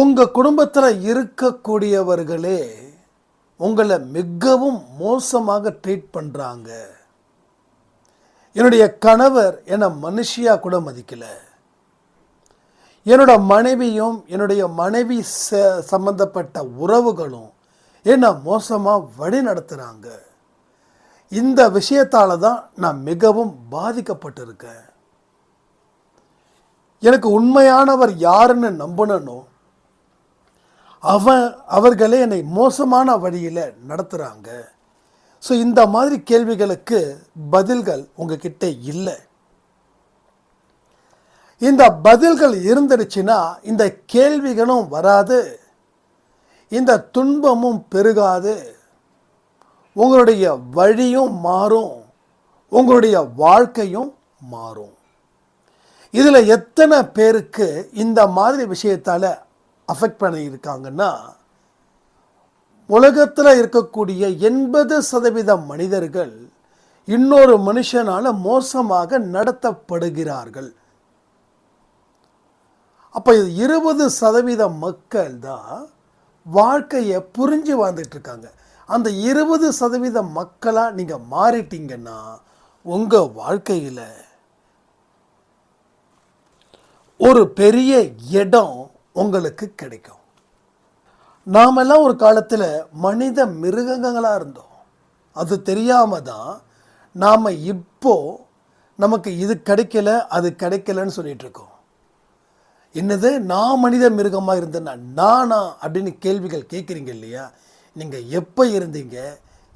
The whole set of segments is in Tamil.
உங்கள் குடும்பத்தில் இருக்கக்கூடியவர்களே உங்களை மிகவும் மோசமாக ட்ரீட் பண்ணுறாங்க என்னுடைய கணவர் என்னை மனுஷியாக கூட மதிக்கலை. என்னோட மனைவியும் என்னுடைய மனைவி ச சம்மந்தப்பட்ட உறவுகளும் என்னை மோசமாக வழி நடத்துகிறாங்க இந்த விஷயத்தால் தான் நான் மிகவும் பாதிக்கப்பட்டிருக்கேன். எனக்கு உண்மையானவர் யாருன்னு நம்பணும் அவன் அவர்களே என்னை மோசமான வழியில் நடத்துகிறாங்க ஸோ இந்த மாதிரி கேள்விகளுக்கு பதில்கள் உங்ககிட்ட இல்லை. இந்த பதில்கள் இருந்துடுச்சுன்னா இந்த கேள்விகளும் வராது. இந்த துன்பமும் பெருகாது. உங்களுடைய வழியும் மாறும். உங்களுடைய வாழ்க்கையும் மாறும். இதில் எத்தனை பேருக்கு இந்த மாதிரி விஷயத்தால் அஃபெக்ட் பண்ணியிருக்காங்கன்னா உலகத்தில் இருக்கக்கூடிய எண்பது சதவீத மனிதர்கள் இன்னொரு மனுஷனால் மோசமாக நடத்தப்படுகிறார்கள். அப்போ இருபது சதவீத மக்கள் தான் வாழ்க்கையை புரிஞ்சு வாழ்ந்துட்டு இருக்காங்க. அந்த இருபது சதவீத மக்களாக நீங்கள் மாறிட்டீங்கன்னா உங்கள் வாழ்க்கையில் ஒரு பெரிய இடம் உங்களுக்கு கிடைக்கும். நாமெல்லாம் ஒரு காலத்தில் மனித மிருகங்களாக இருந்தோம். அது தெரியாமல் தான் நாம் இப்போது நமக்கு இது கிடைக்கல அது கிடைக்கலன்னு சொல்லிகிட்டு இருக்கோம். என்னது? நான் மனித மிருகமாக இருந்தேன்னா நானா அப்படின்னு கேள்விகள் கேட்குறீங்க இல்லையா? நீங்கள் எப்போ இருந்தீங்க?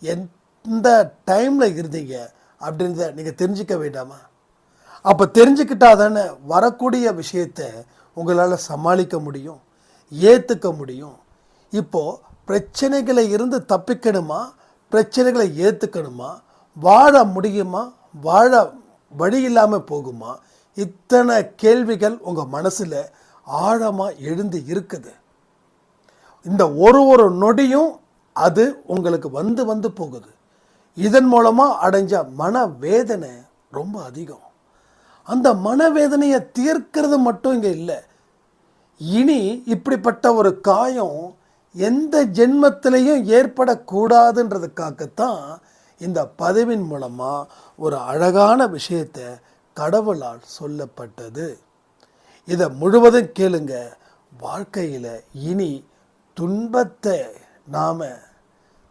எந்த டைமில் இருந்தீங்க? அப்படின்றத நீங்கள் தெரிஞ்சுக்க வேண்டாமா? அப்போ தெரிஞ்சுக்கிட்டா தானே வரக்கூடிய விஷயத்தை உங்களால் சமாளிக்க முடியும் ஏற்றுக்க முடியும். இப்போது பிரச்சனைகளை இருந்து தப்பிக்கணுமா? பிரச்சனைகளை ஏற்றுக்கணுமா வாழ முடியுமா? வாழ வழி இல்லாமல் போகுமா? இத்தனை கேள்விகள் உங்கள் மனசில் ஆழமாக எழுந்து இருக்குது. இந்த ஒரு ஒரு நொடியும் அது உங்களுக்கு வந்து வந்து போகுது. இதன் மூலமாக அடைஞ்ச மனவேதனை ரொம்ப அதிகம். அந்த மனவேதனையை தீர்க்கிறது மட்டும் இங்கே இல்லை. இனி இப்படிப்பட்ட ஒரு காயம் எந்த ஜென்மத்திலையும் ஏற்படக்கூடாதுன்றதுக்காகத்தான் இந்த பதவின் மூலமாக ஒரு அழகான விஷயத்தை கடவுளால் சொல்லப்பட்டது. இதை முழுவதும் கேளுங்க. வாழ்க்கையில் இனி துன்பத்தை நாம்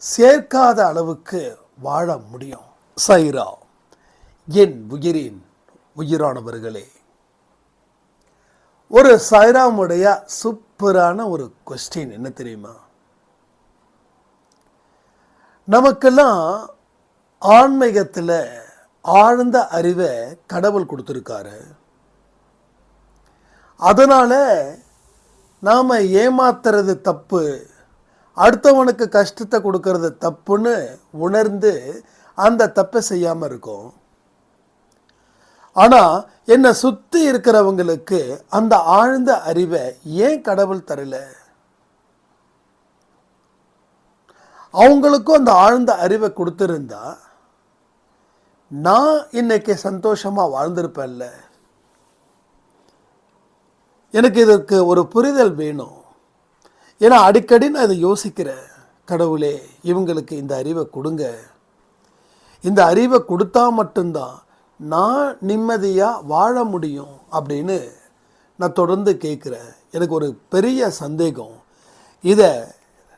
சேர்க்காத அளவுக்கு வாழ முடியும். சைரா என் உயிரின் உயிரானவர்களே. ஒரு சைராமுடைய சூப்பரான ஒரு கொஸ்டின் என்ன தெரியுமா? நமக்கெல்லாம் ஆன்மீகத்தில் ஆழ்ந்த அறிவை கடவுள் கொடுத்துருக்காரு. அதனால் நாம் ஏமாத்துறது தப்பு அடுத்தவனுக்கு கஷ்டத்தை கொடுக்கறது தப்புன்னு உணர்ந்து அந்த தப்பை செய்யாமல் இருக்கோம். ஆனால் என்னை சுற்றி இருக்கிறவங்களுக்கு அந்த ஆழ்ந்த அறிவை ஏன் கடவுள் தரல? அவங்களுக்கும் அந்த ஆழ்ந்த அறிவை கொடுத்துருந்தா நான் இன்னைக்கு சந்தோஷமாக வாழ்ந்திருப்பேன்ல. எனக்கு இதற்கு ஒரு புரிதல் வேணும். ஏன்னா அடிக்கடி நான் இதை யோசிக்கிறேன். கடவுளே இவங்களுக்கு இந்த அறிவை கொடுங்க. இந்த அறிவை கொடுத்தா மட்டும்தான் நான் நிம்மதியாக வாழ முடியும் அப்படின்னு நான் தொடர்ந்து கேட்குறேன் எனக்கு ஒரு பெரிய சந்தேகம். இதை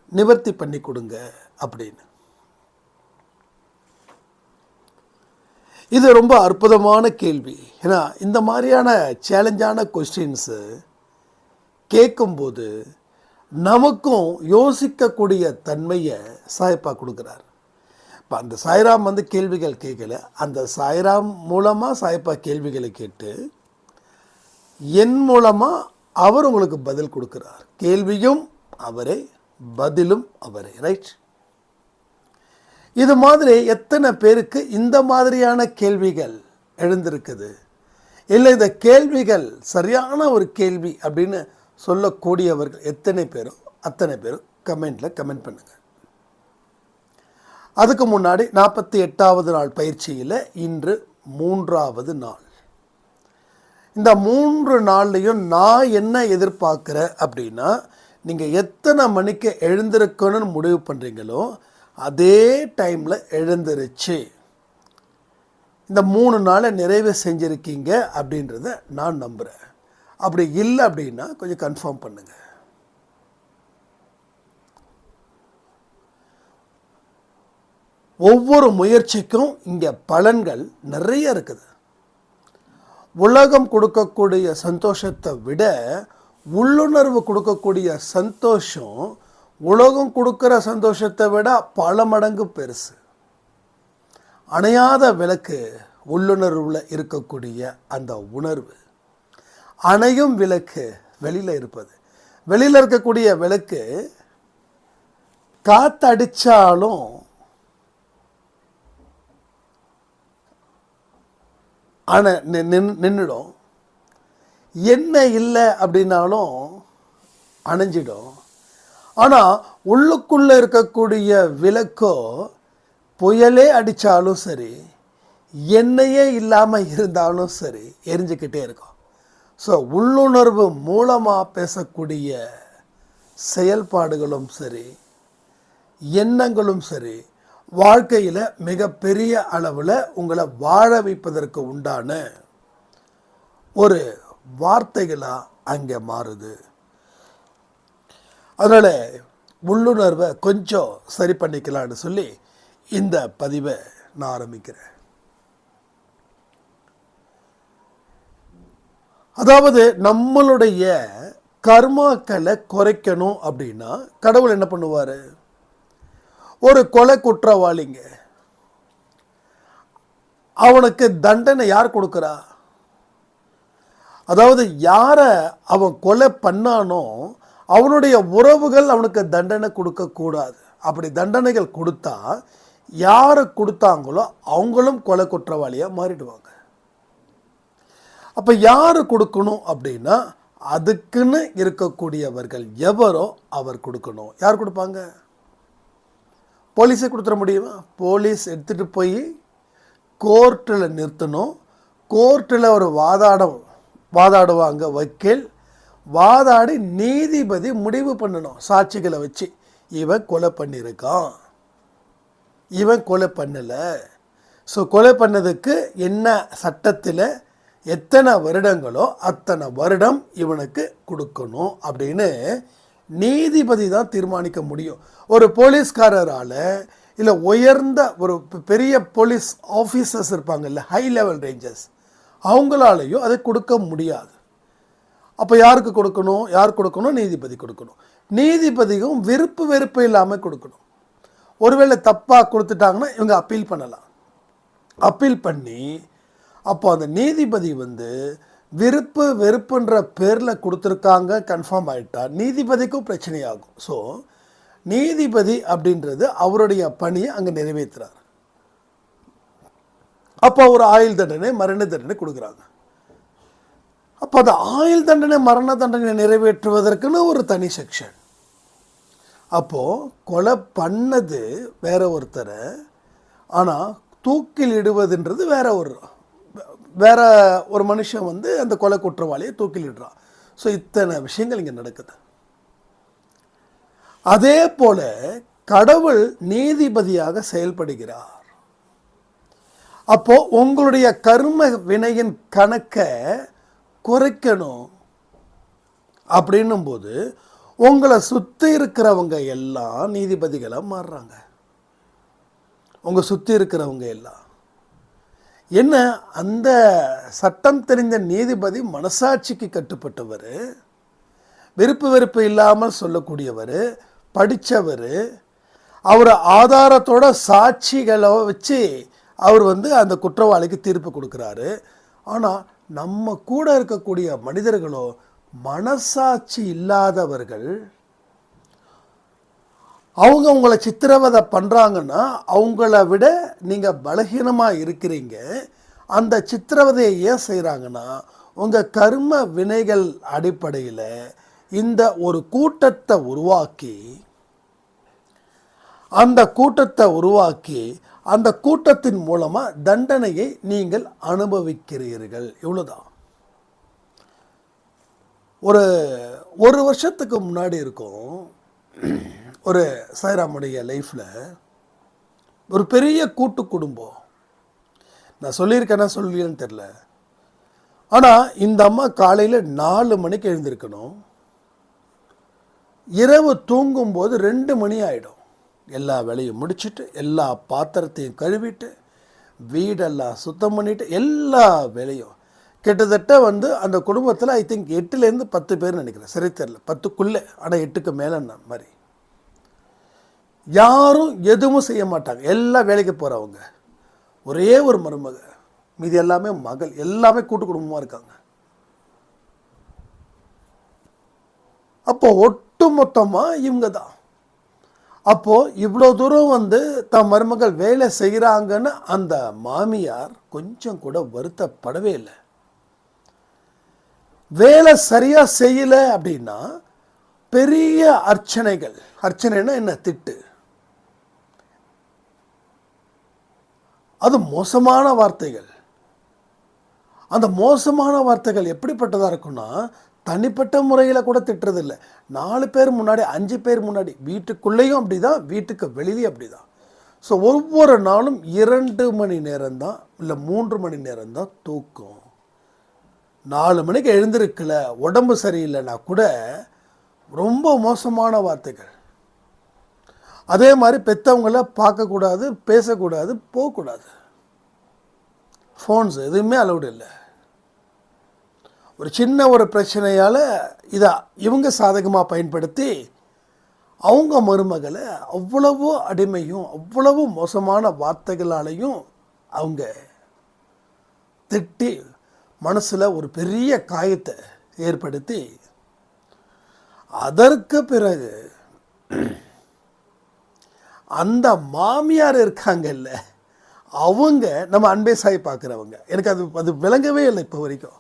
நிவர்த்தி பண்ணி கொடுங்க அப்படின்னு. இது ரொம்ப அற்புதமான கேள்வி. ஏன்னா இந்த மாதிரியான சேலஞ்சான கொஸ்டின்ஸு கேட்கும்போது நமக்கும் யோசிக்கக்கூடிய தன்மையை சாயப்பா கொடுக்குறார். இப்போ அந்த சாய்ராம் வந்து கேள்விகள் கேட்கல. அந்த சாய்ராம் மூலமாக சாய்ப்பா கேள்விகளை கேட்டு என் மூலமாக அவர் உங்களுக்கு பதில் கொடுக்குறார். கேள்வியும் அவரே பதிலும் அவரே. ரைட் இது மாதிரி எத்தனை பேருக்கு இந்த மாதிரியான கேள்விகள் எழுந்திருக்குது? இல்லை இந்த கேள்விகள் சரியான ஒரு கேள்வி அப்படின்னு சொல்லக்கூடியவர்கள் எத்தனை பேரும் அத்தனை பேரும் கமெண்டில் கமெண்ட் பண்ணுங்கள் அதுக்கு முன்னாடி நாற்பத்தி எட்டாவது நாள் பயிற்சியில் இன்று மூன்றாவது நாள். இந்த மூன்று நாள்லையும் நான் என்ன எதிர்பார்க்குறேன் அப்படின்னா நீங்கள் எத்தனை மணிக்கு எழுந்திருக்கணும்னு முடிவு பண்ணுறீங்களோ அதே டைமில் எழுந்திருச்சு. இந்த மூணு நாளை நிறைவு செஞ்சுருக்கீங்க அப்படின்றத நான் நம்புகிறேன் அப்படி இல்லை அப்படின்னா கொஞ்சம் கன்ஃபார்ம் பண்ணுங்கள் ஒவ்வொரு முயற்சிக்கும் இங்கே பலன்கள் நிறைய இருக்குது. உலகம் கொடுக்கக்கூடிய சந்தோஷத்தை விட உள்ளுணர்வு கொடுக்கக்கூடிய சந்தோஷம் உலகம் கொடுக்குற சந்தோஷத்தை விட பல மடங்கு பெருசு. அணையாத விளக்கு உள்ளுணர்வில் இருக்கக்கூடிய அந்த உணர்வு. அணையும் விளக்கு வெளியில் இருப்பது. வெளியில் இருக்கக்கூடிய விளக்கு காத்தடிச்சாலும் அணை நின்றுடும் என்ன இல்லை அப்படின்னாலும் அணைஞ்சிடும். ஆனால் உள்ளுக்குள்ளே இருக்கக்கூடிய விளக்கோ புயலே அடித்தாலும் சரி எண்ணெயே இல்லாமல் இருந்தாலும் சரி எரிஞ்சுக்கிட்டே இருக்கும். ஸோ உள்ளுணர்வு மூலமாக பேசக்கூடிய செயல்பாடுகளும் சரி எண்ணங்களும் சரி வாழ்க்கையில் மிகப்பெரிய அளவில் உங்களை வாழ வைப்பதற்கு உண்டான ஒரு வார்த்தைகளாக அங்கே மாறுது. அதனால் உள்ளுணர்வை கொஞ்சம் சரி பண்ணிக்கலான்னு சொல்லி இந்த பதிவை நான் ஆரம்பிக்கிறேன். அதாவது நம்மளுடைய கர்மாக்களை குறைக்கணும் அப்படின்னா கடவுள் என்ன பண்ணுவார்? ஒரு கொலை குற்றவாளிங்க. அவனுக்கு தண்டனை யார் கொடுக்குறா? அதாவது யாரை அவன் கொலை பண்ணானோ அவனுடைய உறவுகள் அவனுக்கு தண்டனை கொடுக்கக்கூடாது அப்படி தண்டனைகள் கொடுத்தா யாரை கொடுத்தாங்களோ அவங்களும் கொலை குற்றவாளியாக மாறிடுவாங்க. அப்போ யார் கொடுக்கணும் அப்படின்னா அதுக்குன்னு இருக்கக்கூடியவர்கள் எவரோ அவர் கொடுக்கணும். யார் கொடுப்பாங்க? போலீஸை கொடுத்துட முடியுமா? போலீஸ் எடுத்துகிட்டு போய் கோர்ட்டில் நிறுத்தணும். கோர்ட்டில் ஒரு வாதாடம் வாதாடுவாங்க வக்கீல். வாதாடி நீதிபதி முடிவு பண்ணணும். சாட்சிகளை வச்சு. இவன் கொலை பண்ணியிருக்கான். இவன் கொலை பண்ணலை. ஸோ கொலை பண்ணதுக்கு என்ன சட்டத்தில் எத்தனை வருடங்களோ அத்தனை வருடம் இவனுக்கு கொடுக்கணும் அப்படின்னு நீதிபதி தான் தீர்மானிக்க முடியும். ஒரு போலீஸ்காரரால் இல்லை உயர்ந்த ஒரு பெரிய போலீஸ் ஆஃபீஸர்ஸ் இருப்பாங்கல்ல ஹை லெவல் ரேஞ்சர்ஸ் அவங்களாலேயும் அதை கொடுக்க முடியாது. அப்போ யாருக்கு கொடுக்கணும்? யார் கொடுக்கணும்? நீதிபதி கொடுக்கணும். நீதிபதியும் விருப்பு வெறுப்பு இல்லாமல் கொடுக்கணும். ஒருவேளை தப்பாக கொடுத்துட்டாங்கன்னா இவங்க அப்பீல் பண்ணலாம். அப்பீல் பண்ணி அப்போ அந்த நீதிபதி வந்து விருப்பு வெறுப்புன்ற பேரில் கொடுத்துருக்காங்க கன்ஃபார்ம் ஆகிட்டா நீதிபதிக்கும் பிரச்சனையாகும். ஸோ நீதிபதி அப்படின்றது அவருடைய பணியை அங்கே நிறைவேற்றுறார் அப்போ ஒரு ஆயுள் தண்டனை மரண தண்டனை கொடுக்குறாங்க. அப்போ அந்த ஆயுள் தண்டனை மரண தண்டனை நிறைவேற்றுவதற்குன்னு ஒரு தனி செக்ஷன் அப்போது கொலை பண்ணது வேற ஒருத்தரை ஆனால் தூக்கில் இடுவதுன்றது வேற ஒரு வேற ஒரு மனுஷன் வந்து அந்த கொலை குற்றவாளியை தூக்கிலிடுறான். ஸோ இத்தனை விஷயங்கள் இங்கே நடக்குது. அதே போல கடவுள் நீதிபதியாக செயல்படுகிறார். அப்போ உங்களுடைய கர்ம வினையின் கணக்கை குறைக்கணும் அப்படின்னும் போது உங்களை சுற்றி இருக்கிறவங்க எல்லாம் நீதிபதிகளாக மாறுறாங்க. உங்கள் சுற்றி இருக்கிறவங்க எல்லாம். என்ன அந்த சட்டம் தெரிந்த நீதிபதி மனசாட்சிக்கு கட்டுப்பட்டவர் விருப்பு வெறுப்பு இல்லாமல் சொல்லக்கூடியவர் படித்தவர் அவர் ஆதாரத்தோட சாட்சிகளை வச்சு அவர் வந்து அந்த குற்றவாளிக்கு தீர்ப்பு கொடுக்குறாரு. ஆனால் நம்ம கூட இருக்கக்கூடிய மனிதர்களோ மனசாட்சி இல்லாதவர்கள் அவங்க உங்களை சித்திரவதை பண்ணுறாங்கன்னா அவங்கள விட நீங்கள் பலகீனமாக இருக்கிறீங்க. அந்த சித்திரவதையை ஏன் செய்கிறாங்கன்னா உங்கள் கர்ம வினைகள் அடிப்படையில் இந்த ஒரு கூட்டத்தை உருவாக்கி அந்த கூட்டத்தை உருவாக்கி அந்த கூட்டத்தின் மூலமாக தண்டனையை நீங்கள் அனுபவிக்கிறீர்கள். இவ்வளோதான் ஒரு ஒரு வருஷத்துக்கு முன்னாடி இருக்கும் ஒரு சாய்ராமுடைய லைஃப்பில் ஒரு பெரிய கூட்டு குடும்பம். நான் சொல்லியிருக்கேன்னா சொல்லியேன்னு தெரில ஆனால் இந்த அம்மா காலையில் நாலு மணிக்கு எழுந்திருக்கணும். இரவு தூங்கும்போது ரெண்டு மணி ஆகிடும் எல்லா வேலையும் முடிச்சுட்டு எல்லா பாத்திரத்தையும் கழுவிட்டு வீடெல்லாம் சுத்தம் பண்ணிவிட்டு எல்லா வேலையும். கிட்டத்தட்ட வந்து அந்த குடும்பத்தில் ஐ திங்க் எட்டுலேருந்து பத்து பேர் நினைக்கிறேன். சரி தெரில பத்துக்குள்ளே. ஆனால் எட்டுக்கு மேலே மாதிரி. யாரும் எதுவும் செய்ய மாட்டாங்க. எல்லாம் வேலைக்கு போகிறவங்க ஒரே ஒரு மருமக. மீதி எல்லாமே மகள். எல்லாமே கூட்டு குடும்பமாக இருக்காங்க. அப்போ ஒட்டு மொத்தமாக இவங்க தான் அப்போது இவ்வளோ தூரம் வந்து தன் மருமகள் வேலை செய்கிறாங்கன்னு அந்த மாமியார் கொஞ்சம் கூட வருத்தப்படவே இல்லை. வேலை சரியாக செய்யலை அப்படின்னா பெரிய அர்ச்சனைகள். அர்ச்சனைனா என்ன? திட்டு. அது மோசமான வார்த்தைகள். அந்த மோசமான வார்த்தைகள் எப்படிப்பட்டதாக இருக்குன்னா தனிப்பட்ட முறையில் கூட திட்டுறதில்ல. நாலு பேர் முன்னாடி அஞ்சு பேர் முன்னாடி வீட்டுக்குள்ளேயும் அப்படி தான் வீட்டுக்கு வெளியே அப்படி தான் ஸோ ஒவ்வொரு நாளும் இரண்டு மணி நேரம்தான் இல்லை மூன்று மணி நேரம்தான் தூக்கம். நாலு மணிக்கு எழுந்திருக்கல உடம்பு சரியில்லைன்னா கூட ரொம்ப மோசமான வார்த்தைகள். அதே மாதிரி பெற்றவங்கள பார்க்கக்கூடாது பேசக்கூடாது போகக்கூடாது. ஃபோன்ஸ் எதுவுமே அலௌடு இல்லை. ஒரு சின்ன ஒரு பிரச்சனையால் இதை இவங்க சாதகமாக பயன்படுத்தி அவங்க மருமகளை அவ்வளவோ அடிமையும் அவ்வளவோ மோசமான வார்த்தைகளாலையும் அவங்க திட்டி மனசில் ஒரு பெரிய காயத்தை ஏற்படுத்தி அதற்கு பிறகு அந்த மாமியார் இருக்காங்கல்ல அவங்க நம்ம அன்பே சாய் பார்க்குறவங்க. எனக்கு அது அது விளங்கவே இல்லை இப்போ வரைக்கும்.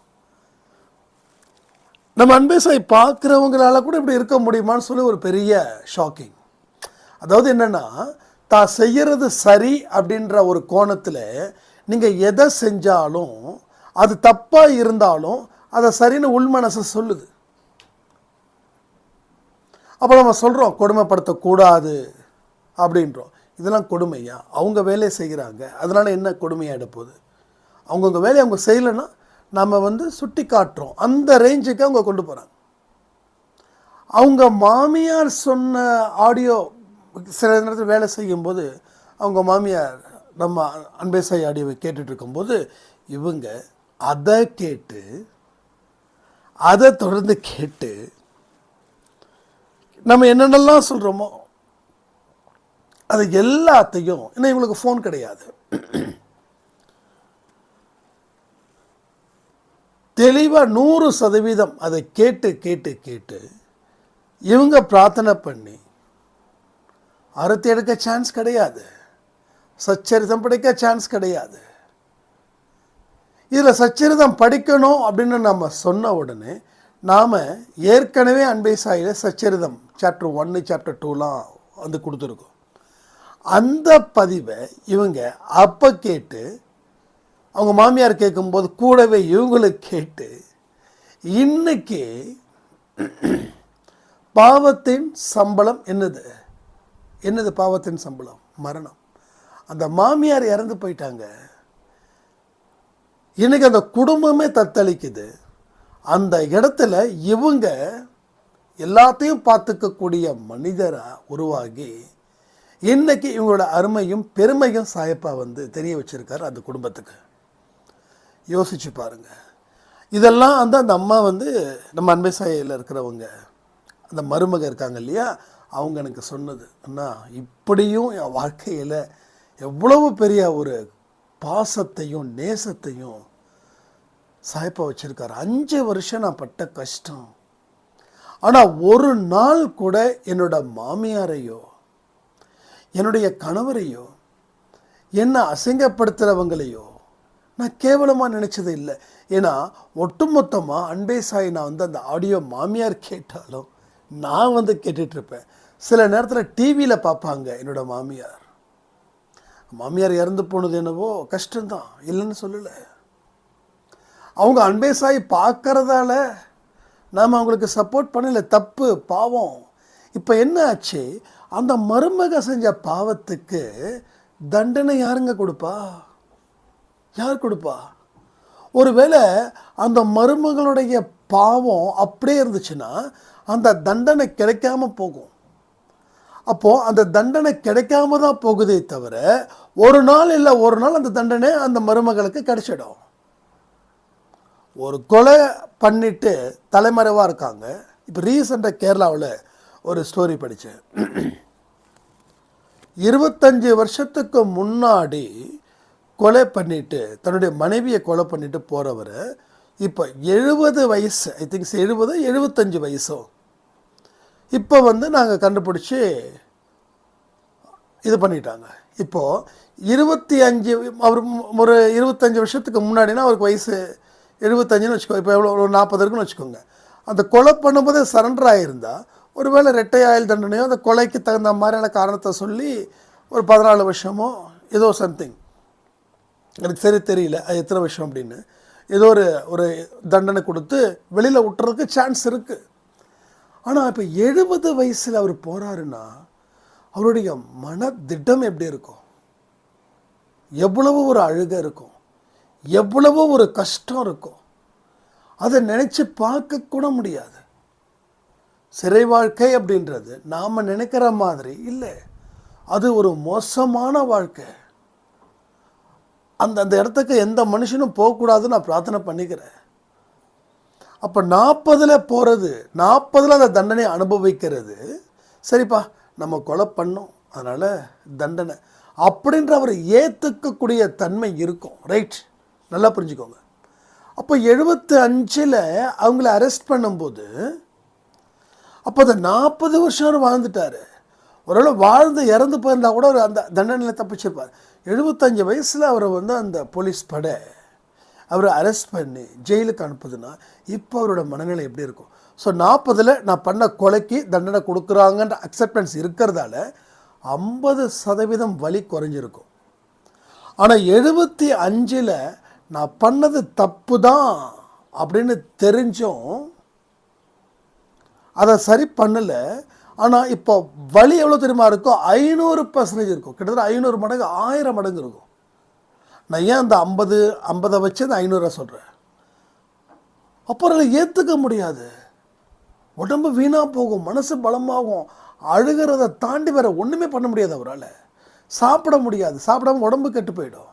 நம்ம அன்பே சாய் பார்க்குறவங்களால கூட இப்படி இருக்க முடியுமான்னு சொல்லி ஒரு பெரிய ஷாக்கிங் அதாவது என்னென்னா தான் செய்கிறது சரி அப்படின்ற ஒரு கோணத்தில் நீங்கள் எதை செஞ்சாலும் அது தப்பாக இருந்தாலும் அதை சரின்னு உள்மனசை சொல்லுது. அப்போ நம்ம சொல்கிறோம் கொடுமைப்படுத்தக்கூடாது அப்படின்றோம். இதெல்லாம் கொடுமையா? அவங்க வேலையை செய்கிறாங்க. அதனால் என்ன கொடுமையாக எடுப்போது அவங்கவுங்க வேலையை அவங்க செய்யலைன்னா நம்ம வந்து சுட்டி காட்டுறோம். அந்த ரேஞ்சுக்கு அவங்க கொண்டு போகிறாங்க அவங்க மாமியார் சொன்ன ஆடியோ சில நேரத்தில் வேலை செய்யும்போது அவங்க மாமியார் நம்ம அன்பேசாய் ஆடியோவை கேட்டுட்டு இருக்கும்போது இவங்க அதை கேட்டு அதை தொடர்ந்து கேட்டு நம்ம என்னென்னலாம் சொல்கிறோமோ அது எல்லாத்தையும் ஏன்னா இவங்களுக்கு ஃபோன் கிடையாது. தெளிவாக நூறு சதவீதம் அதை கேட்டு கேட்டு கேட்டு இவங்க பிரார்த்தனை பண்ணி அறுத்து எடுக்க சான்ஸ் கிடையாது. சச்சரிதம் படிக்க சான்ஸ் கிடையாது. இதில் சச்சரிதம் படிக்கணும் அப்படின்னு நம்ம சொன்ன உடனே நாம் ஏற்கனவே அன்பை சாயில் சச்சரிதம் சாப்டர் ஒன்று சாப்டர் டூலாம் வந்து கொடுத்துருக்கோம். அந்த பதிவை இவங்க அப்போ கேட்டு அவங்க மாமியார் கேட்கும்போது கூடவே இவங்களுக்கு கேட்டு இன்னைக்கு பாவத்தின் சம்பளம் என்னது? என்னது பாவத்தின் சம்பளம்? மரணம். அந்த மாமியார் இறந்து போயிட்டாங்க. இன்றைக்கி அந்த குடும்பமே தத்தளிக்குது. அந்த இடத்துல இவங்க எல்லாத்தையும் பார்த்துக்கக்கூடிய மனிதராக உருவாகி இன்றைக்கி இவங்களோட அருமையும் பெருமையும் சாயப்பா வந்து தெரிய வச்சுருக்காரு அந்த குடும்பத்துக்கு. யோசிச்சு பாருங்க. இதெல்லாம் வந்து அந்த அம்மா வந்து நம்ம அன்பை சாயில் இருக்கிறவங்க அந்த மருமக இருக்காங்க இல்லையா? அவங்க எனக்கு சொன்னது அண்ணா இப்படியும் என் வாழ்க்கையில் எவ்வளவு பெரிய ஒரு பாசத்தையும் நேசத்தையும் சாய்ப்பா வச்சுருக்காரு. அஞ்சு வருஷம் நான் பட்ட கஷ்டம். ஆனால் ஒரு நாள் கூட என்னோட மாமியாரையோ என்னுடைய கணவரையோ என்னை அசிங்கப்படுத்துகிறவங்களையோ நான் கேவலமாக நினச்சது இல்லை. ஏன்னா ஒட்டுமொத்தமாக அன்பே சாய் நான் வந்து அந்த ஆடியோ மாமியார் கேட்டாலும் நான் வந்து கேட்டுட்ருப்பேன் சில நேரத்தில் டிவியில் பார்ப்பாங்க என்னோட மாமியார். மாமியார் இறந்து போனது என்னவோ கஷ்டம்தான் இல்லைன்னு சொல்லலை. அவங்க அன்பே சாய் பார்க்குறதால நாம் அவங்களுக்கு சப்போர்ட் பண்ணலை. தப்பு பாவம். இப்போ என்ன ஆச்சு? அந்த மருமக செஞ்ச பாவத்துக்கு தண்டனை யாருங்க கொடுப்பா? யார் கொடுப்பா? ஒருவேளை அந்த மருமகளுடைய பாவம் அப்படியே இருந்துச்சுன்னா அந்த தண்டனை கிடைக்காம போகும். அப்போது அந்த தண்டனை கிடைக்காம தான் போகுதே தவிர ஒரு நாள் இல்லை ஒரு நாள் அந்த தண்டனை அந்த மருமகளுக்கு கிடைச்சிடும். ஒரு கொலை பண்ணிட்டு தலைமறைவாக இருக்காங்க. இப்போ ரீசெண்டாக கேரளாவில் ஒரு ஸ்டோரி படித்தேன் இருபத்தஞ்சு வருஷத்துக்கு முன்னாடி கொலை பண்ணிட்டு தன்னுடைய மனைவியை கொலை பண்ணிட்டு போகிறவர் இப்போ எழுபது வயசு ஐ திங்க்ஸ் எழுபது எழுபத்தஞ்சு வயசோ. இப்போ வந்து நாங்கள் கண்டுபிடிச்சி இது பண்ணிட்டாங்க. இப்போது இருபத்தி அஞ்சு அவர் ஒரு இருபத்தஞ்சு வருஷத்துக்கு முன்னாடினா அவருக்கு வயசு எழுபத்தஞ்சுன்னு வச்சுக்கோ இப்போ எவ்வளோ ஒரு நாற்பது இருக்குன்னு வச்சுக்கோங்க. அந்த கொலை பண்ணும்போதே சரண்டர் ஆகியிருந்தால் ஒருவேளை ரெட்டை ஆயுள் தண்டனையோ அந்த கொலைக்கு தகுந்த மாதிரியான காரணத்தை சொல்லி ஒரு பதினாலு வருஷமோ ஏதோ சம்திங் எனக்கு சரி தெரியல அது எத்தனை வருஷம் அப்படின்னு. ஏதோ ஒரு ஒரு தண்டனை கொடுத்து வெளியில் விட்டுறதுக்கு சான்ஸ் இருக்குது ஆனால் இப்போ எழுபது வயசில் அவர் போகிறாருன்னா அவருடைய மன திட்டம் எப்படி இருக்கும்? எவ்வளவு ஒரு அழுகை இருக்கும்? எவ்வளவு ஒரு கஷ்டம் இருக்கும்? அதை நினச்சி பார்க்க கூட முடியாது. சிறை வாழ்க்கை அப்படின்றது நாம் நினைக்கிற மாதிரி இல்லை. அது ஒரு மோசமான வாழ்க்கை. அந்த அந்த இடத்துக்கு எந்த மனுஷனும் போகக்கூடாதுன்னு நான் பிரார்த்தனை பண்ணிக்கிறேன். அப்போ நாற்பதில் போகிறது நாற்பதில் அந்த தண்டனை அனுபவிக்கிறது. சரிப்பா நம்ம கொலை பண்ணோம். அதனால் தண்டனை. அப்படின்ற அவர் ஏற்றுக்கக்கூடிய தன்மை இருக்கும். ரைட் நல்லா புரிஞ்சுக்கோங்க. அப்போ எழுபத்து அஞ்சில் அவங்கள அரெஸ்ட் பண்ணும்போது அப்போ அந்த நாற்பது வருஷம் அவர் வாழ்ந்துட்டாரு. ஒருவேளை வாழ்ந்து இறந்து போயிருந்தா கூட அவர் அந்த தண்டனையில் தப்பிச்சிருப்பார். எழுபத்தஞ்சு வயசில் அவரை வந்து அந்த போலீஸ் படை அவரை அரெஸ்ட் பண்ணி ஜெயிலுக்கு அனுப்புதுன்னா இப்போ அவரோட மனநிலை எப்படி இருக்கும்? ஸோ நாற்பதில் நான் பண்ண கொலைக்கு தண்டனை கொடுக்குறாங்கன்ற அக்செப்டன்ஸ் இருக்கிறதால ஐம்பது சதவீதம் வலி குறைஞ்சிருக்கும். ஆனால் எழுபத்தி அஞ்சில் நான் பண்ணது தப்பு தான் அப்படின்னு தெரிஞ்சும் அதை சரி பண்ணல. ஆனால் இப்போ வலி எவ்வளோ தெரியுமா இருக்கும் ஐநூறு பர்சன்டேஜ் இருக்கும். கிட்டத்தட்ட ஐநூறு மடங்கு ஆயிரம் மடங்கு இருக்கும். நான் ஏன் அந்த ஐம்பது ஐம்பதை வச்சு அந்த ஐநூறுரூவா சொல்கிறேன் அப்புறம் ஏற்றுக்க முடியாது. உடம்பு வீணாக போகும் மனசு பலமாகும். அழுகிறத தாண்டி வேற ஒன்றுமே பண்ண முடியாது அவரால். சாப்பிட முடியாது. சாப்பிடாம உடம்பு கெட்டு போயிடும்.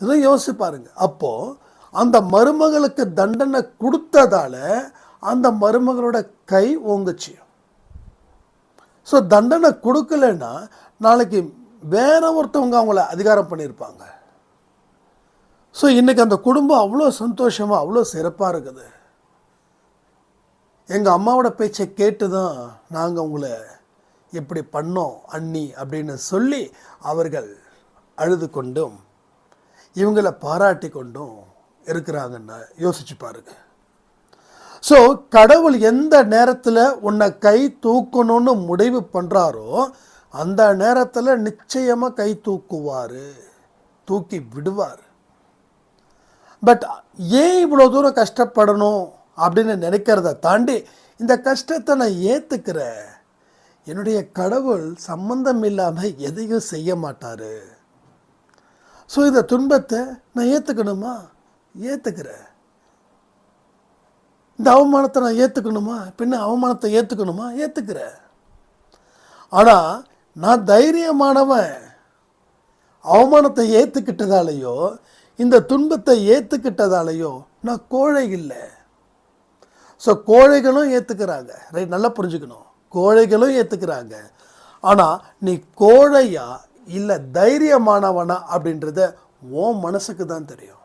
இதெல்லாம் யோசிச்சு பாருங்க. அப்போ அந்த மருமகளுக்கு தண்டனை கொடுத்ததால அந்த மருமகளோட கை ஓங்குச்சு. ஸோ தண்டனை கொடுக்கலன்னா நாளைக்கு வேற ஒருத்தவங்க அவங்கள அதிகாரம் பண்ணியிருப்பாங்க ஸோ இன்றைக்கி அந்த குடும்பம் அவ்வளோ சந்தோஷமாக அவ்வளோ சிறப்பாக இருக்குது. எங்கள் அம்மாவோட பேச்சை கேட்டு தான் நாங்கள் உங்களை இப்படி பண்ணோம் அண்ணி அப்படின்னு சொல்லி அவர்கள் அழுது கொண்டும் இவங்களை பாராட்டி கொண்டும் இருக்கிறாங்கன்னு யோசிச்சு பாருங்கள் ஸோ கடவுள் எந்த நேரத்தில் உன்னை கை தூக்கணும்னு முடிவு பண்ணுறாரோ அந்த நேரத்தில் நிச்சயமாக கை தூக்குவார். தூக்கி விடுவார். பட் ஏன் இவ்வளோ தூரம் கஷ்டப்படணும் அப்படின்னு நினைக்கிறத தாண்டி இந்த கஷ்டத்தை நான் ஏற்றுக்கிற என்னுடைய கடவுள் சம்பந்தம் இல்லாமல் எதையும் செய்ய மாட்டார். ஸோ இந்த துன்பத்தை நான் ஏற்றுக்கணுமா ஏற்றுக்கிறேன் இந்த அவமானத்தை நான் ஏற்றுக்கணுமா பின்ன அவமானத்தை ஏற்றுக்கணுமா ஏற்றுக்கிறேன் ஆனால் நான் தைரியமானவன். அவமானத்தை ஏற்றுக்கிட்டதாலேயோ இந்த துன்பத்தை ஏற்றுக்கிட்டதாலேயோ நான் கோழை இல்லை. ஸோ கோழைகளும் ஏற்றுக்கிறாங்க ரைட் நல்லா புரிஞ்சுக்கணும். கோழைகளும் ஏற்றுக்கிறாங்க ஆனால் நீ கோழையா இல்லை தைரியமானவனா அப்படின்றத உன் மனசுக்கு தான் தெரியும்.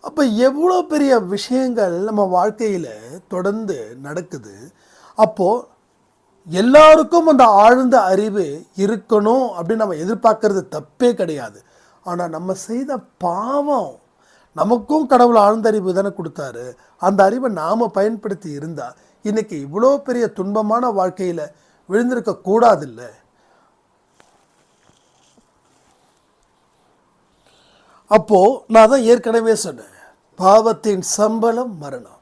அப்போ எவ்வளோ பெரிய விஷயங்கள் நம்ம வாழ்க்கையில் தொடர்ந்து நடக்குது? அப்போது எல்லாருக்கும் அந்த ஆழ்ந்த அறிவு இருக்கணும் அப்படின்னு நம்ம எதிர்பார்க்கறது தப்பே கிடையாது. ஆனால் நம்ம செய்த பாவம் நமக்கும் கடவுள் ஆழ்ந்த அறிவு தானே கொடுத்தாரு. அந்த அறிவை நாம் பயன்படுத்தி இருந்தால் இன்றைக்கி இவ்வளோ பெரிய துன்பமான வாழ்க்கையில் விழுந்திருக்க கூடாதில்ல அப்போது நான் தான் ஏற்கனவே சொன்னேன் பாவத்தின் சம்பளம் மரணம்.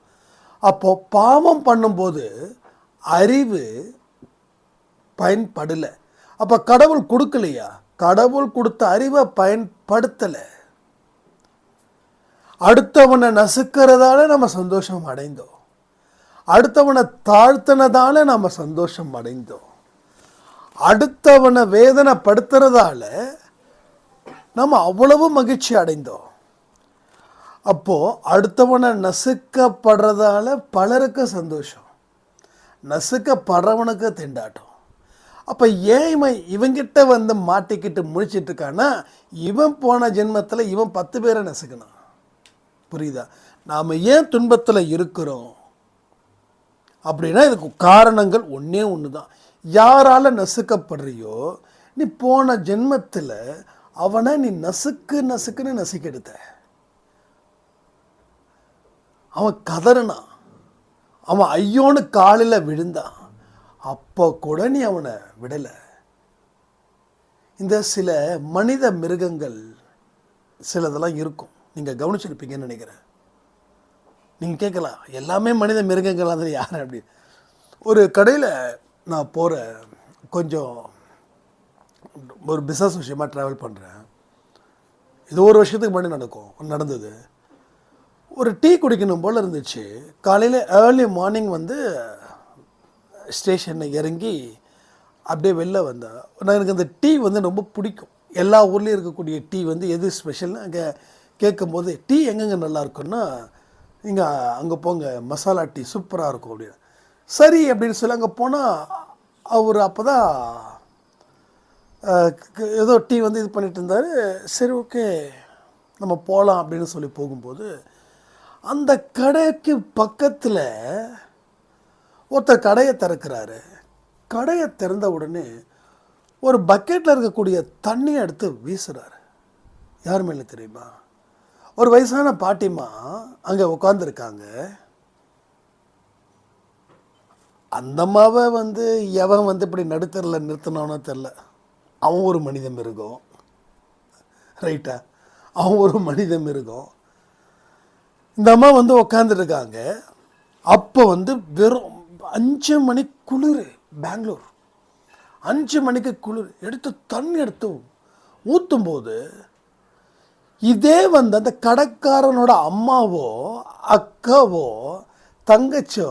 அப்போது பாவம் பண்ணும்போது அறிவு பயன்படலை. அப்போ கடவுள் கொடுக்கலையா? கடவுள் கொடுத்த அறிவை பயன்படுத்தலை. அடுத்தவனை நசுக்கிறதால நம்ம சந்தோஷம் அடைந்தோம். அடுத்தவனை தாழ்த்தினதால நம்ம சந்தோஷம் அடைந்தோம். அடுத்தவனை வேதனைப்படுத்துறதால நம்ம அவ்வளவு மகிழ்ச்சி அடைந்தோம். அப்போது அடுத்தவனை நசுக்கப்படுறதால பலருக்கு சந்தோஷம். நசுக்கப்படுறவனுக்கு திண்டாட்டம். அப்போ ஏன் இவன் இவங்கிட்ட வந்து மாட்டிக்கிட்டு முழிச்சிட்டு இருக்கான்னா இவன் போன ஜென்மத்தில் இவன் பத்து பேரை நசுக்கணும் புரியுதா? நாம் ஏன் துன்பத்தில் இருக்கிறோம்? அப்படின்னா இதுக்கு காரணங்கள் ஒன்றே ஒன்று தான் யாரால் நசுக்கப்படுறியோ நீ போன ஜென்மத்தில் அவனை நீ நசுக்கு நசுக்குன்னு நசுக்கெடுத்த அவன் கதறினான். அவன் ஐயோன்னு காலில் விழுந்தான். அப்போ கூட நீ அவனை விடலை. இந்த சில மனித மிருகங்கள் சிலதெல்லாம் இருக்கும். நீங்கள் கவனிச்சிருப்பீங்கன்னு நினைக்கிறேன். நீங்கள் கேட்கலாம் எல்லாமே மனித மிருகங்கள் அதில் யார் அப்படி? ஒரு கடையில் நான் போகிற கொஞ்சம் ஒரு பிஸ்னஸ் விஷயமா ட்ராவல் பண்ணுறேன் இது ஒரு வருஷத்துக்கு முன்னாடி நடக்கும் நடந்தது. ஒரு டீ குடிக்கணும் போல் இருந்துச்சு. காலையில் ஏர்லி மார்னிங் வந்து ஸ்டேஷனில் இறங்கி அப்படியே வெளில வந்தேன். நான் எனக்கு அந்த டீ வந்து ரொம்ப பிடிக்கும். எல்லா ஊர்லேயும் இருக்கக்கூடிய டீ வந்து எது ஸ்பெஷல்னு அங்கே கேட்கும்போது டீ எங்கெங்கே நல்லா இருக்குன்னா நீங்கள் அங்கே போங்க மசாலா டீ சூப்பராக இருக்கும் அப்படின்னு. சரி அப்படின்னு சொல்லி அங்கே போனால் அவர் அப்போ தான் ஏதோ டீ வந்து இது பண்ணிட்டு இருந்தார் சரி ஓகே நம்ம போகலாம் அப்படின்னு சொல்லி போகும்போது அந்த கடைக்கு பக்கத்தில் ஒருத்தர் கடையை திறக்கிறாரு. கடையை திறந்த உடனே ஒரு பக்கெட்டில் இருக்கக்கூடிய தண்ணியை எடுத்து வீசுகிறார் யார் மேலே தெரியுமா? ஒரு வயசான பாட்டிமா அங்கே உட்காந்துருக்காங்க அந்தம்மாவை வந்து எவன் வந்து இப்படி நடுத்தரில் நிறுத்தினானோ தெரில அவன் ஒரு மனித மிருகம். ரைட்டா அவன் ஒரு மனித மிருகம். இந்த அம்மா வந்து உக்காந்துருக்காங்க. அப்போ வந்து வெறும் அஞ்சு மணி குளிர் பெங்களூர். அஞ்சு மணிக்கு குளிர். எடுத்து தண்ணி எடுத்து ஊற்றும் போது இதே வந்து அந்த கடைக்காரனோட அம்மாவோ அக்காவோ தங்கச்சோ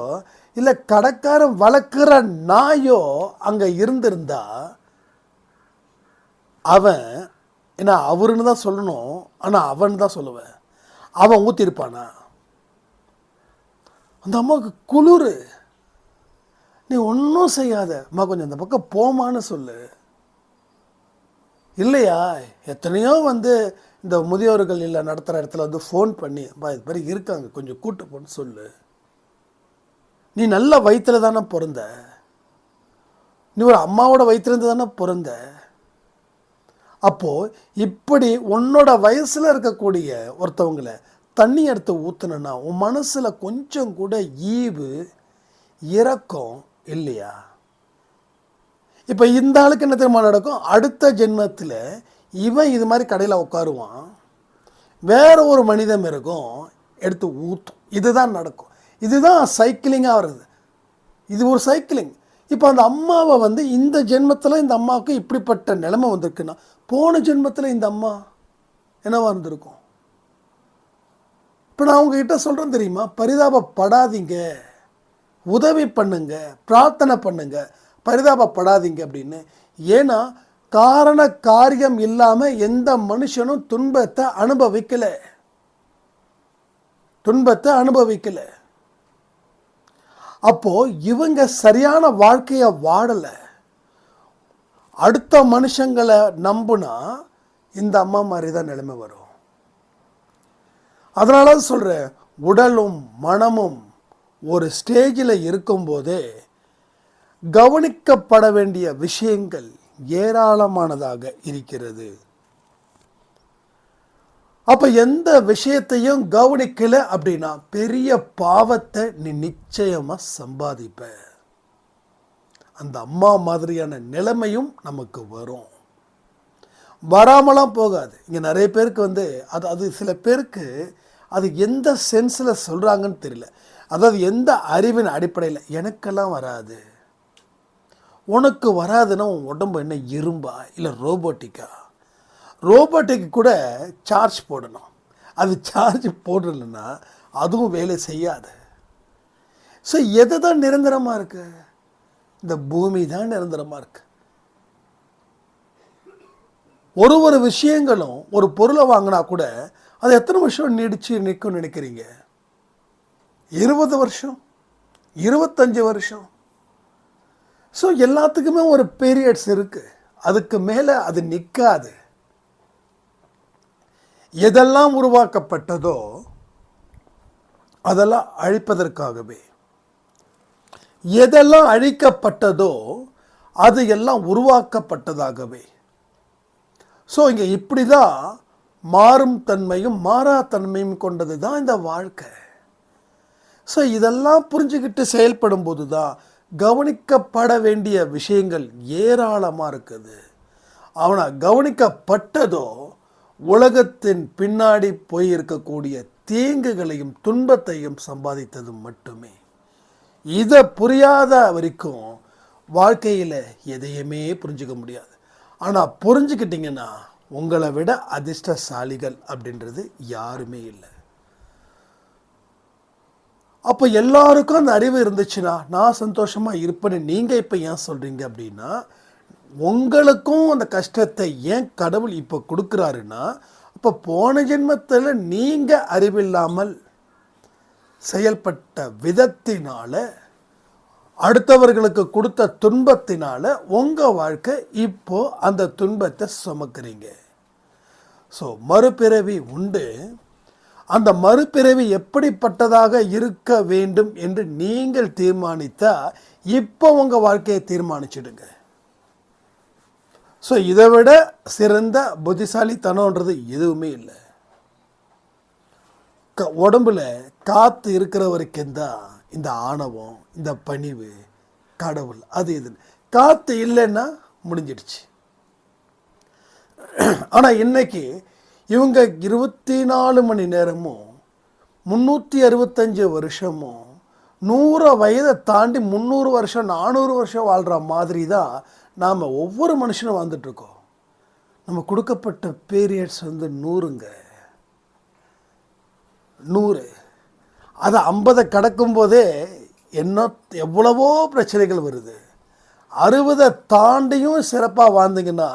இல்லை கடைக்காரன் வளர்க்குற நாயோ அங்கே இருந்திருந்தால் அவன் ஏன்னா அவருன்னு தான் சொல்லணும் ஆனால் அவன் தான் சொல்லுவேன். அவன் ஊற்றிருப்பானா அந்த அம்மாவுக்கு குளிர். நீ ஒன்றும் செய்யாத. அம்மா கொஞ்சம் அந்த பக்கம் போமான்னு சொல்லு. இல்லையா? எத்தனையோ வந்து இந்த முதியோர்கள் இல்லை நடத்துகிற இடத்துல வந்து ஃபோன் பண்ணி அப்பா இது மாதிரி இருக்காங்க கொஞ்சம் கூட்டு போன்னு சொல்லு. நீ நல்ல வயிற்றுல தானே பிறந்த. நீ ஒரு அம்மாவோட வயிற்றுலேருந்து தானே பிறந்த. அப்போது இப்படி உன்னோட வயசில் இருக்கக்கூடிய ஒருத்தவங்களை தண்ணி எடுத்து ஊற்றுனா உன் மனசில் கொஞ்சம் கூட ஈவு இறக்கம் இல்லையா? இப்போ இந்த ஆளுக்கு என்ன தெரியுமா நடக்கும்? அடுத்த ஜென்மத்தில் இவன் இது மாதிரி கடையில் உட்காருவான். வேற ஒரு மனிதம் இருக்கும் எடுத்து ஊற்றும் இதுதான் நடக்கும். இதுதான் சைக்கிளிங்காக வருது. இது ஒரு சைக்கிளிங் இப்போ அந்த அம்மாவை வந்து இந்த ஜென்மத்தில் இந்த அம்மாவுக்கு இப்படிப்பட்ட நிலைமை வந்திருக்குன்னா போன ஜென்மத்தில் இந்த அம்மா என்னவா இருந்திருக்கும்? இப்போ நான் உங்ககிட்ட சொல்கிறேன் தெரியுமா? பரிதாபப்படாதீங்க. உதவி பண்ணுங்க. பிரார்த்தனை பண்ணுங்க. பரிதாபப்படாதீங்க அப்படின்னு. ஏன்னா காரண காரியம் இல்லாமல் எந்த மனுஷனும் துன்பத்தை அனுபவிக்கலை. துன்பத்தை அனுபவிக்கலை. அப்போது இவங்க சரியான வாழ்க்கையை வாழலை. அடுத்த மனுஷங்களை நம்புனா இந்த அம்மா மாதிரி தான் நிலைமை வரும். அதனால தான் சொல்கிறேன் உடலும் மனமும் ஒரு ஸ்டேஜில் இருக்கும்போதே கவனிக்கப்பட வேண்டிய விஷயங்கள் ஏராளமானதாக இருக்கிறது. அப்போ எந்த விஷயத்தையும் கவனிக்கல அப்படின்னா பெரிய பாவத்தை நீ நிச்சயமாக சம்பாதிப்பேன் அந்த அம்மா மாதிரியான நிலைமையும் நமக்கு வரும். வராமலாம் போகாது. இங்கே நிறைய பேருக்கு வந்து அது அது சில பேருக்கு அது எந்த சென்ஸில் சொல்கிறாங்கன்னு தெரியல. அதாவது எந்த அறிவின் அடிப்படையில் எனக்கெல்லாம் வராது. உனக்கு வராதுன்னா உன் உடம்பு என்ன இரும்பா இல்லை ரோபோட்டிக்கா ரோபோட்டிக்கு கூட சார்ஜ் போடணும். அது சார்ஜ் போடலைன்னா அதுவும் வேலை செய்யாது. ஸோ எது தான் நிரந்தரமாக இருக்குது இந்த பூமி தான் நிரந்தரமாக இருக்கு. ஒரு ஒரு விஷயங்களும் ஒரு பொருளை வாங்கினா கூட அது எத்தனை வருஷம் நீடிச்சு நிற்கும்னு நினைக்கிறீங்க? இருபது வருஷம் இருபத்தஞ்சு வருஷம். ஸோ எல்லாத்துக்குமே ஒரு பீரியட்ஸ் இருக்கு. அதுக்கு மேலே அது நிற்காது எதெல்லாம் உருவாக்கப்பட்டதோ அதெல்லாம் அழிப்பதற்காகவே. எதெல்லாம் அழிக்கப்பட்டதோ அது எல்லாம் உருவாக்கப்பட்டதாகவே. ஸோ இங்கே இப்படி தான் மாறும் தன்மையும் மாறா தன்மையும் கொண்டது தான் இந்த வாழ்க்கை. ஸோ இதெல்லாம் புரிஞ்சுக்கிட்டு செயல்படும் போது தான் கவனிக்கப்பட வேண்டிய விஷயங்கள் ஏராளமாக இருக்குது. ஆனால் கவனிக்கப்பட்டதோ உலகத்தின் பின்னாடி போய் இருக்கக்கூடிய தீங்குகளையும் துன்பத்தையும் சம்பாதித்தது மட்டுமே. இதை புரியாத வரைக்கும் வாழ்க்கையில் எதையுமே புரிஞ்சுக்க முடியாது. ஆனால் புரிஞ்சுக்கிட்டிங்கன்னா உங்களை விட அதிர்ஷ்டசாலிகள் அப்படின்றது யாருமே இல்லை. அப்போ எல்லாருக்கும் அந்த அறிவு இருந்துச்சுன்னா நான் சந்தோஷமாக இருப்பேன்னு நீங்கள் இப்போ ஏன் சொல்கிறீங்க அப்படின்னா உங்களுக்கும் அந்த கஷ்டத்தை ஏன் கடவுள் இப்போ கொடுக்குறாருன்னா அப்போ போன ஜென்மத்தில் நீங்கள் அறிவில்லாமல் செயல்பட்ட விதத்தினால அடுத்தவர்களுக்கு கொடுத்த துன்பத்தினால உங்கள் வாழ்க்கை இப்போ அந்த துன்பத்தை சுமக்கிறீங்க. ஸோ மறுபிறவி உண்டு. அந்த மறுபிறவி எப்படிப்பட்டதாக இருக்க வேண்டும் என்று நீங்கள் தீர்மானித்தா இப்போ உங்கள் வாழ்க்கையை தீர்மானிச்சிடுங்க. ஸோ இதை விட சிறந்த புத்திசாலித்தனம்ன்றது எதுவுமே இல்லை. க உடம்புல காற்று இருக்கிற வரைக்கும் தான் இந்த ஆணவம் இந்த பணிவு கடவுள் அது இது. காற்று இல்லைன்னா முடிஞ்சிடுச்சு. ஆனால் இன்னைக்கு இவங்க இருபத்தி நாலு மணி நேரமும் முந்நூற்றி அறுபத்தஞ்சு வருஷமும் நூறு வயதை தாண்டி முந்நூறு வருஷம் நானூறு வருஷம் வாழ்கிற மாதிரி தான் நாம் ஒவ்வொரு மனுஷனும் வாழ்ந்துட்டுருக்கோம் நம்ம கொடுக்கப்பட்ட பீரியட்ஸ் வந்து நூறுங்க. நூறு. அது ஐம்பதை கடக்கும்போதே என்ன எவ்வளவோ பிரச்சனைகள் வருது. அறுபதை தாண்டியும் சிறப்பாக வாழ்ந்தீங்கன்னா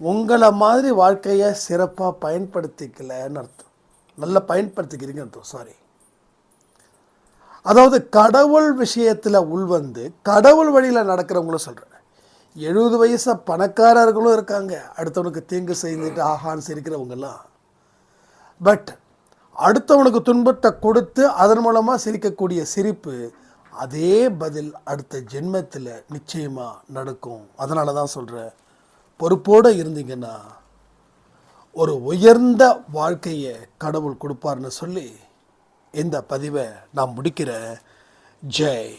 உங்களை மாதிரி வாழ்க்கையை சிறப்பாக பயன்படுத்திக்கலன்னு அர்த்தம். நல்லா பயன்படுத்திக்கிறீங்கன்னு அர்த்தம் சாரி அதாவது கடவுள் விஷயத்தில் உள்வந்து கடவுள் வழியில் நடக்கிறவங்களும் சொல்கிறேன் எழுபது வயசு பணக்காரர்களும் இருக்காங்க. அடுத்தவனுக்கு தீங்கு செய்துட்டு ஆஹான்னு சிரிக்கிறவங்கெல்லாம். பட் அடுத்தவனுக்கு துன்பத்தை கொடுத்து அதன் மூலமாக சிரிக்கக்கூடிய சிரிப்பு அதே பதில் அடுத்த ஜென்மத்தில் நிச்சயமாக நடக்கும். அதனால தான் சொல்கிறேன் பொறுப்போடு இருந்தீங்கன்னா ஒரு உயர்ந்த வாழ்க்கையை கடவுள் கொடுப்பார்னு சொல்லி இந்த பதிவை நான் முடிக்கிறேன். ஜெய்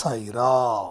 சாய்ராம்.